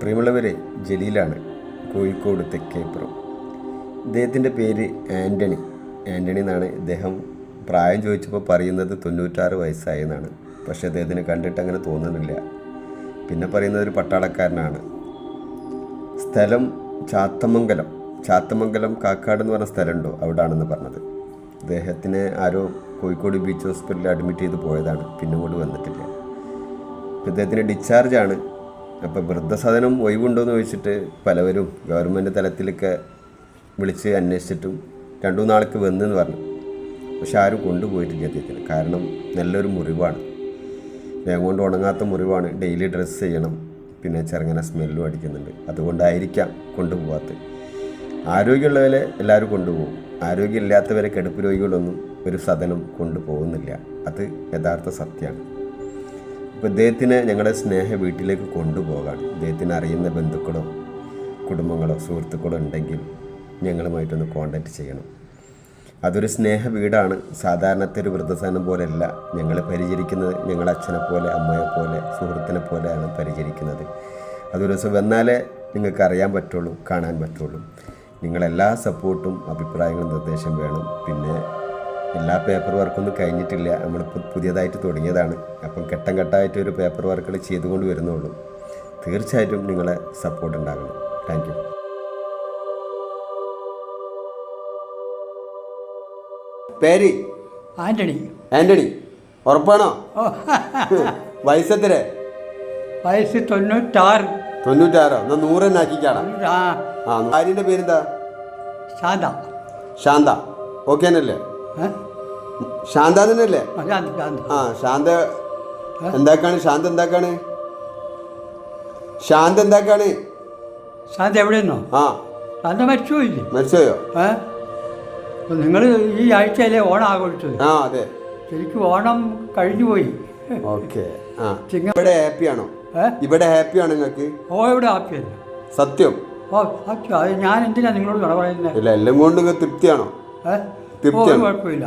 പ്രിയമുള്ളവരെ ജലീലാണ് കോഴിക്കോട് തെക്കേപ്പുറം. ഇദ്ദേഹത്തിന്റെ പേര് ആന്റണി. ആന്റണി എന്നാണ് ഇദ്ദേഹം. പ്രായം ചോദിച്ചപ്പോൾ പറയുന്നത് തൊണ്ണൂറ്റാറ് വയസ്സായെന്നാണ്. പക്ഷേ അദ്ദേഹത്തിന് കണ്ടിട്ട് അങ്ങനെ തോന്നുന്നില്ല. പിന്നെ പറയുന്നത് ഒരു പട്ടാളക്കാരനാണ്. സ്ഥലം ചാത്തമംഗലം. ചാത്തമംഗലം കാക്കാട് എന്ന് പറഞ്ഞ സ്ഥലമുണ്ടോ? അവിടാണെന്ന് പറഞ്ഞത്. അദ്ദേഹത്തിനെ ആരോ കോഴിക്കോട് ബീച്ച് ഹോസ്പിറ്റലിൽ അഡ്മിറ്റ് ചെയ്ത് പോയതാണ്. പിന്നെ കൂടി വന്നിട്ടില്ല. ഇദ്ദേഹത്തിന്റെ ഡിസ്ചാർജാണ് അപ്പോൾ വൃദ്ധസദനം ഒഴിവുണ്ടോയെന്ന് ചോദിച്ചിട്ട് പലവരും ഗവൺമെന്റ് തലത്തിലൊക്കെ വിളിച്ച് അന്വേഷിച്ചിട്ടും രണ്ടു നാൾക്ക് വന്നെന്ന് പറഞ്ഞു. പക്ഷെ ആരും കൊണ്ടുപോയിട്ടില്ല അദ്ദേഹത്തിന്. കാരണം നല്ലൊരു മുറിവാണ്. വേഗം കൊണ്ട് ഉണങ്ങാത്ത മുറിവാണ്. ഡെയിലി ഡ്രസ്സ് ചെയ്യണം. പിന്നെ ചെറുങ്ങനെ സ്മെല്ലും അടിക്കുന്നുണ്ട്. അതുകൊണ്ടായിരിക്കാം കൊണ്ടുപോകാത്തത് ആരോഗ്യമുള്ളവരെ എല്ലാവരും കൊണ്ടുപോകും. ആരോഗ്യമില്ലാത്തവരെ കിടപ്പ് രോഗികളൊന്നും ഒരു സദനം കൊണ്ടുപോകുന്നില്ല. അത് യഥാർത്ഥ സത്യമാണ്. അപ്പോൾ ഇദ്ദേഹത്തിനെ ഞങ്ങളുടെ സ്നേഹ വീട്ടിലേക്ക് കൊണ്ടുപോകാൻ ഇദ്ദേഹത്തിന് അറിയുന്ന ബന്ധുക്കളോ കുടുംബങ്ങളോ സുഹൃത്തുക്കളോ ഉണ്ടെങ്കിൽ ഞങ്ങളുമായിട്ടൊന്ന് കോണ്ടാക്ട് ചെയ്യണം. അതൊരു സ്നേഹ വീടാണ്. സാധാരണത്തെ ഒരു വൃദ്ധസദനം പോലെയല്ല. ഞങ്ങൾ പരിചരിക്കുന്നത് ഞങ്ങളുടെ അച്ഛനെ പോലെ അമ്മയെ പോലെ സുഹൃത്തിനെ പോലെയാണ് പരിചരിക്കുന്നത്. അതൊരു ദിവസം വന്നാലേ നിങ്ങൾക്ക് അറിയാൻ പറ്റുള്ളൂ കാണാൻ പറ്റുള്ളൂ. നിങ്ങളെല്ലാ സപ്പോർട്ടും അഭിപ്രായങ്ങളും നിർദ്ദേശം വേണം. പിന്നെ എല്ലാ പേപ്പർ വർക്കൊന്നും കഴിഞ്ഞിട്ടില്ല. നമ്മളിപ്പോൾ പുതിയതായിട്ട് തുടങ്ങിയതാണ്. അപ്പം ഘട്ടം ഘട്ടമായിട്ട് ഒരു പേപ്പർ വർക്കുകൾ ചെയ്തുകൊണ്ട് വരുന്നുള്ളൂ. തീർച്ചയായിട്ടും നിങ്ങളെ സപ്പോർട്ട് ഉണ്ടാകണം. താങ്ക് യു പേര്? ആന്റണി. ആന്റണി. ഉറപ്പാണോ? വയസ്സെത്ര വയസ്സ് തൊണ്ണൂറ്റാറ്. തൊണ്ണൂറ്റാറോ? എന്നാ നൂറ് തന്നെ ആക്കിക്കാടാ ആ. ഭാര്യന്റെ പേരെന്താ? ശാന്ത. ശാന്ത. ഓക്കെ ഏ? ശാന്ത തന്നെയല്ലേ? ആ, ശാന്ത എന്താക്കാണ്? ശാന്ത എന്താക്കാണ്? ശാന്ത എന്താക്കാണ്? ശാന്ത എവിടെയെന്നോ? ആ. ശാന്ത മരിച്ചുപോയില്ലേ? മനസ്സിലായോ ഏ? നിങ്ങൾ ഈ ആഴ്ചയിലെ ഓണം ആഘോഷിച്ചത്? ആ അതെ. ശരിക്കും ഓണം കഴിഞ്ഞു പോയി ഓക്കെ. ആ. ഇവിടെ ഹാപ്പിയാണോ? ആണോ ഇവിടെ ഹാപ്പി ആണോ നിങ്ങൾക്ക്? ഓ ഇവിടെ ഹാപ്പി അല്ല സത്യം? ഓ സത്യം. അത് ഞാൻ എന്തിനാ നിങ്ങളോട് കട പറയുന്നത് ഇല്ല എല്ലാം കൊണ്ട് തൃപ്തിയാണോ? ഏ? ഒരു കുഴപ്പമില്ല.